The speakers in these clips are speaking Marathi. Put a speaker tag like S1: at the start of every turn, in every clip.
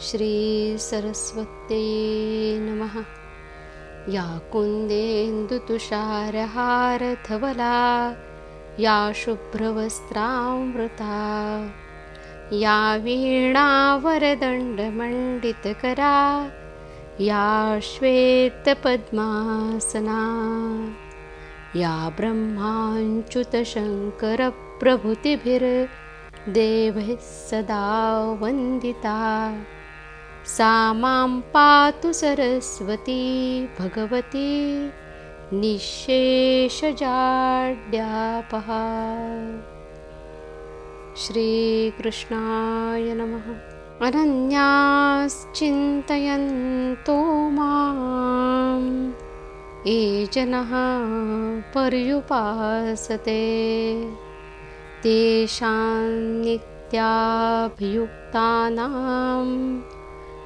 S1: श्रीसरस्वत्यै नमः। या कुन्देन्दुतुषारहारधवला या शुभ्रवस्त्रामृता या वीणावरदण्डमण्डितकरा या श्वेतपद्मासना या ब्रह्माञ्च्युतशङ्करप्रभृतिभिर्देवैः सदा वन्दिता सा मां पातु सरस्वती भगवती निःशेषजाड्यापहा श्रीकृष्णाय नमः। अनन्याश्चिन्तयन्तो माम् ये जनः पर्युपासते। तेषां नित्याभियुक्तानां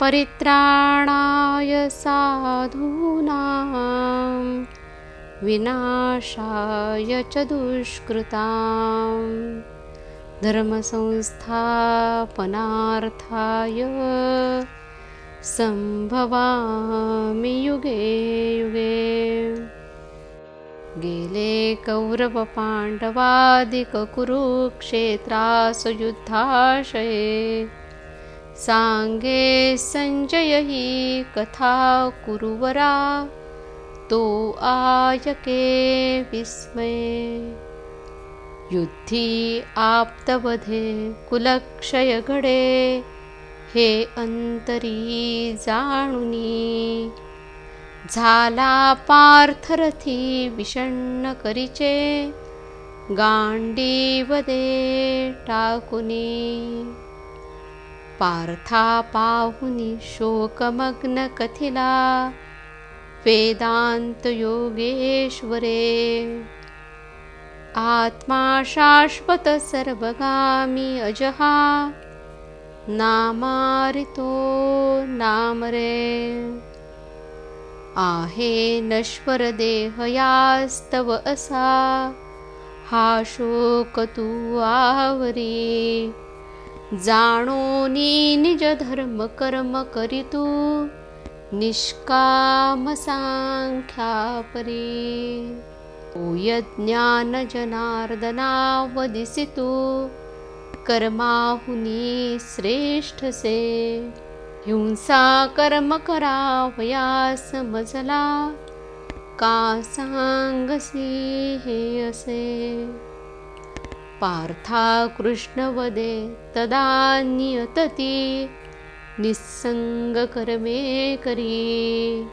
S1: परित्राणाय साधूनां विनाशाय च दुष्कृतां धर्मसंस्थापनार्थाय सम्भवामि युगे युगे। गेले कौरवपाण्डवादिककुरुक्षेत्रासयुद्धाशये सांगे संजय हि कथा कुरुवरा तो आयके विस्मये। युद्धी आप्तवधे कुलक्षयघडे हे अंतरी जाणुनी। झाला पार्थरथी विषण्ण करीचे गांडीवदे टाकुनी। पार्था पाहुनी शोकमग्न कथिला वेदांत योगेश्वरे आत्मा शाश्वत सर्वगामी अजहा नामारितो नाम रे। आहे नश्वर देहयास्तव असा। हा शोक तू आवरी। जाणोनी निज धर्म कर्म करितु निष्काम सांख्यापरी. ओ ज्ञान जनार्दनावदिसितु कर्माहुनी कर्माहुनी श्रेष्ठसे हिंसा कर्म करावया समजला का सांगसी हे असे? पार्था कृष्णवदे तदा नियतती निस्संग कर्मे करी।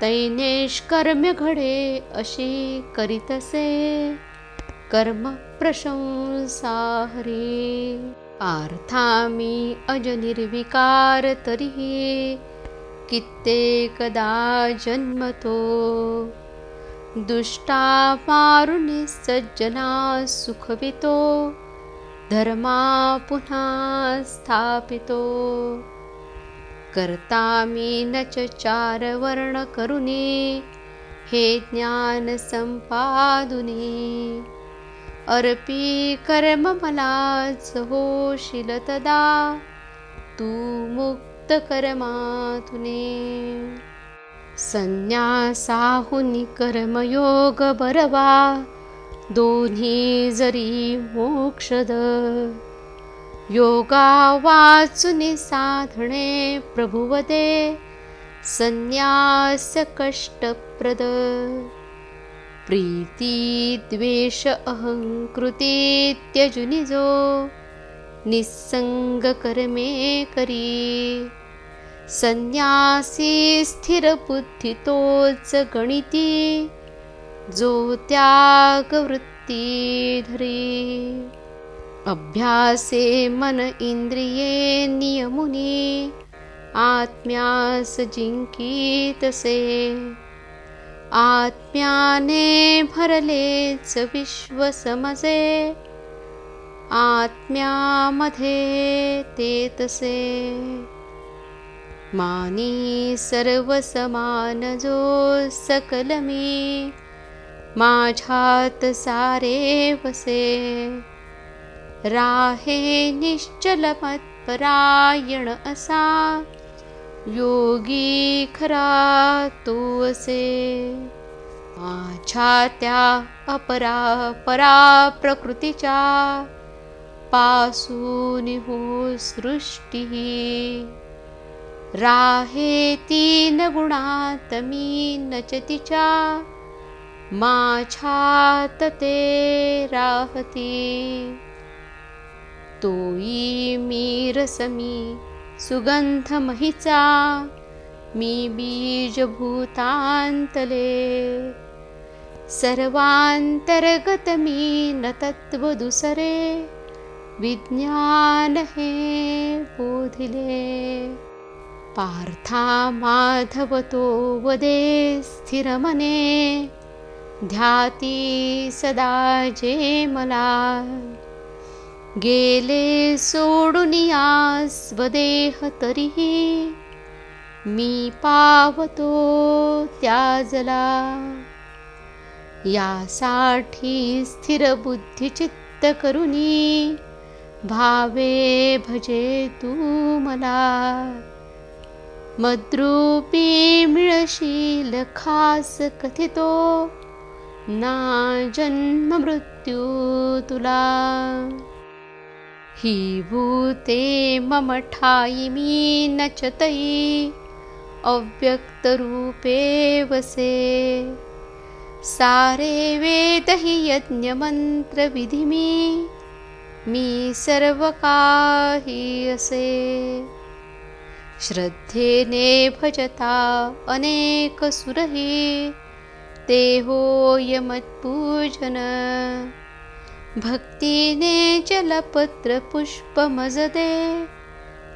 S1: तैनेष्कर्म्य घडे अशी करीतसे। कर्म प्रशंसा हरी। पार्थामी अजनिर्विकार तरीही। कित्येकदा जन्मतो। दुष्टा मारुनी सज्जना सुखवितो धर्मा पुन्हा स्थापितो. करता मी न च चार वर्ण करुनी हे ज्ञान संपादुनी. अर्पी कर्म मलाच होशील तदा तू मुक्त कर्मातुने. संन्यासाहुनी कर्मयोग बरवा दोन्ही जरी मोक्षद। योगा वाचुनी साधणे प्रभुवदे संन्यास कष्टप्रद। प्रीती द्वेष अहंकृती त्यजुनिजो निसंग कर्मे करी। संन्यासी स्थिर बुद्धी तोच गणिती जो त्याग वृत्ती धरी. अभ्यासे मन इंद्रिये नियमुनी आत्म्यास जिंकितसे आत्म्याने भरलेच विश्व समजे आत्म्यामध्ये ते तसे. मानी सर्व समान जो सकल मी माझ्यात सारे वसे. राहे निश्चल मत्परायण असा योगी खरा तो असे. माझ्या त्या अपरा परा प्रकृतीच्या पासून हो सृष्टी राहे तीन गुणात मी नचतीच्या माझ्यात ते राहती. तोई मी रसमी सुगंध महिचा. मी बीज भूतांतले सर्वांतर्गत मी न तत्व दुसरे. विज्ञान हे बोधिले. पार्था माधव तो वदे स्थिर मने ध्याती सदा जे मला गेले सोडून या स्वदेह तरीही. मी पावतो त्याजला. यासाठी स्थिर बुद्धिचित्त करुनी. भावे भजे तू मला. मद्रूपी मिळशील खास कथितो. ना जन्म मृत्यू तुला. ही भूते मम ठाई मी नचतई. अव्यक्तरूपे वसे. सारे वेद हि यज्ञ मंत्र विधी मी. मी सर्व काही असे. श्रद्धेने भजता अनेक सुरही ते होय मत्पूजन भक्तीने जलपत्र पुष्प मजदे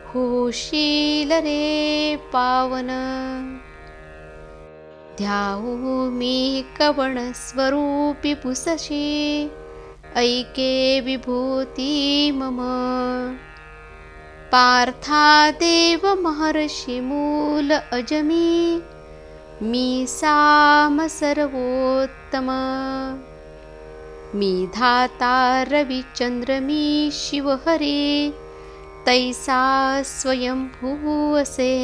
S1: होशील रे पावन. ध्याऊ मी कवण स्वरूपी पुसशी ऐके विभूती मम. पार्था देव महर्षी मूल अजमी मी साम सर्वोत्तम। मी धाता रविचंद्र मी शिवहरे तैसा स्वयंभू असे।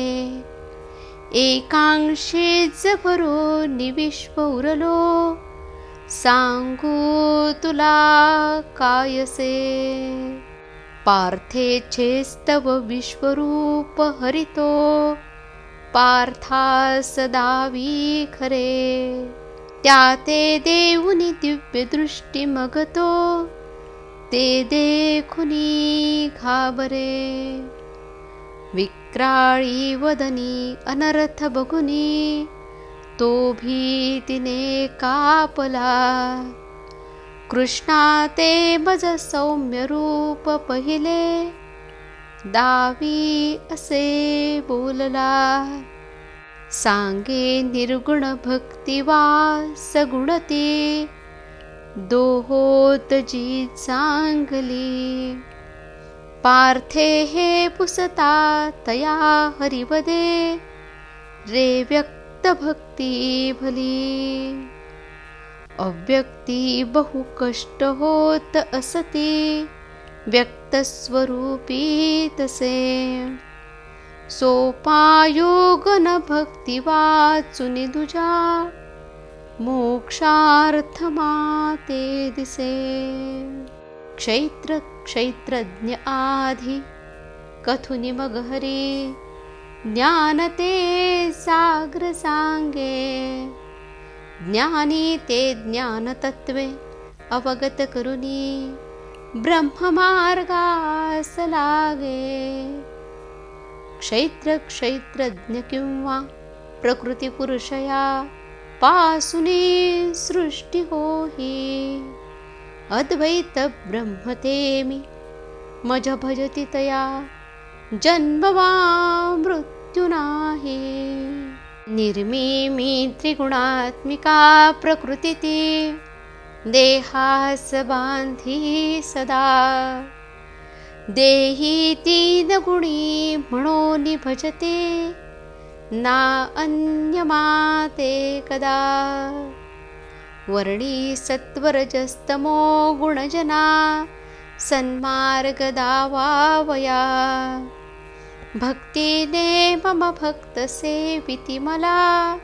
S1: एकांशेच भरो निविश्व उरलो सांगू तुला कायसे पार्थे स्तव विश्वरूप हरितो। पार्था सदावी खरे त्या ते देऊनी दिव्य दृष्टी मगतो। ते देखुनी घाबरे। विक्राळी वदनी अनर्थ बघुनी। तो भीतीने कापला। कृष्णा ते बज सौम्य रूप पहिले. दावी असे बोलला सांगे निर्गुण भक्ती वा सगुणती दोहोत जी चांगली. पार्थे हे पुसता तया हरिवदे. रे व्यक्त भक्ती भली. अव्यक्ती बहु कष्ट होत असती. व्यक्तस्वरूपी तसे. सोपायोग न भक्ती वाचुनी दुजा. मोक्षार्थ माते दिसे. क्षैत्र क्षैत्रज्ञ आधी कथुनी मग हरी ज्ञान ते सांगे ज्ञानी ते ज्ञानतत्त्वे अवगतकरुणि ब्रह्ममार्गासलागे। क्षैत्रक्षैत्रज्ञ किं वा प्रकृतिपुरुषया पासूनि सृष्टिको हि अद्वैतब्रह्मतेमि मज भजति तया। जन्म जन्मवा मृत्युनाहि। निर्मिमी त्रिगुणात्मिका प्रकृती देहास बांधी सदा। देही तीन गुणी म्हणून भजते ना अन्यमाते कदा। वर्णी सत्वरजस्तमो गुणजना सन्मार्ग दावावया भक्तीने मम भक्त सेविती मला.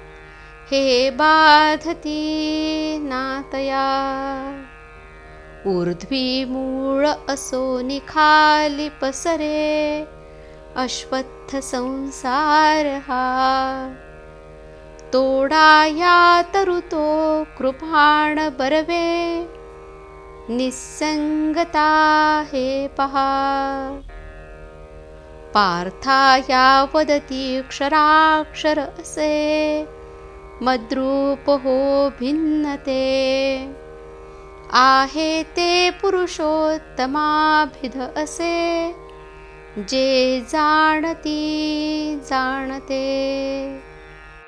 S1: हे बाधती नातया. ऊर्ध्वी मूळ असो निखाली पसरे अश्वत्थ संसार हा. तोडाया तरुतो कृपाण बरवे निसंगता हे पहा. पार्थाया वदती क्षराक्षर असे मद्रूप हो भिन्नते। आहे ते पुरुषोत्तमाभिध असे। जे जाणती जाणते।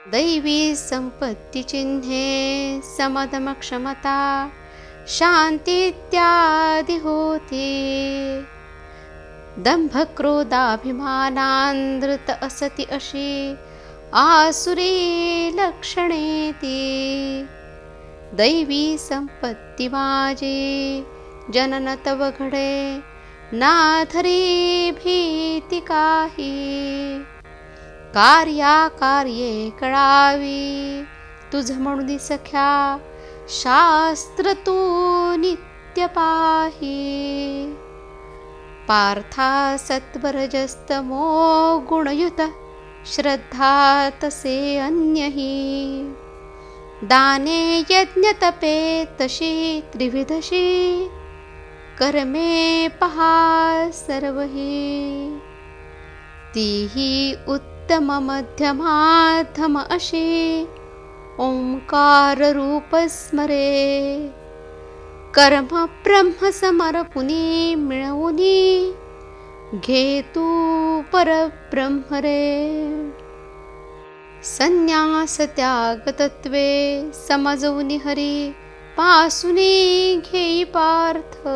S1: दैवी संपत्ती चिन्हे समदमक्षमता शांतीत्यादी होती। दंभक्रोधाभिमानांधृत असती अशी। आसुरी लक्षणे ती। दैवी संपत्ती माझी। जनन तव घडे। नाथरी भीती काही। कार्या कार्ये कळावी। तुझ म्हणून सख्या शास्त्र तू नित्य पाही। पार्था सत्वरजस्तमो गुणयुत श्रद्धा तसेऽन्यैः दाने यज्ञतपे तशी त्रिविधशी कर्मे पहा सर्वहि। तिः उत्तममध्यमाधम अशी ओङ्काररूपस्मरे कर्म ब्रह्म समरपुनी मिळवुनी. घे तू परब्रह्म रे. संन्यास त्याग तत्वे समजवुनी हरी पासुनी घेई पार्थ.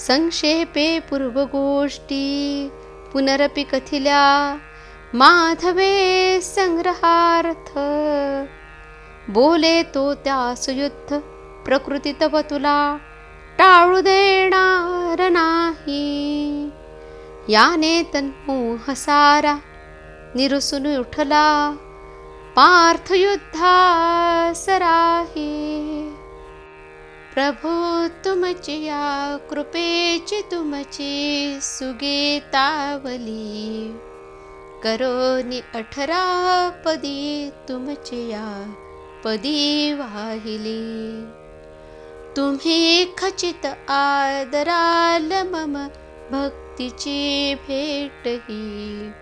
S1: संक्षेपे पूर्व गोष्टी पुनरपि कथिल्या माधवे संग्रहार्थ. बोले तो त्या युद्ध प्रकृती तव तुला टाळू देणार नाही. याने तन्मोह सारा निरसून उठला. पार्थ युद्धा सराही प्रभो तुमची या कृपेची तुमची सुगीतावली. करोनी अठरा पदी तुमची या पदी वाहिली. तुम्ही खचित आदराल मम भक्तीची भेट ही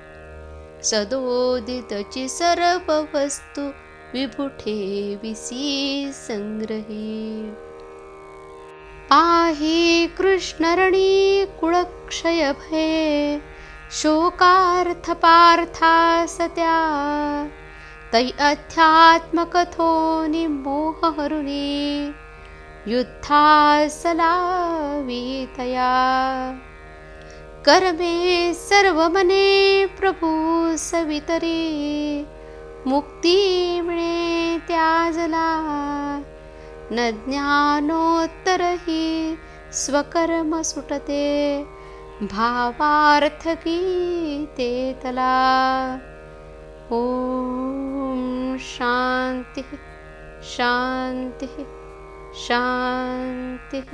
S1: सदोदितची सर्व वस्तू विभुठे विसी संग्रही. पाही कृष्णरणी कुळक्षय भये शोकार्थ पार्था सत्या. तै अध्यात्मकथोनि मोहहरुणी युद्धासलावीतया कर्मे सर्वमने प्रभू सवितरी। मुक्ती मिळे त्याजला। न ज्ञानोत्तरही स्वकर्म सुटते। भावार्थ ते तला। ॐ शान्तिः शान्तिः शान्तिः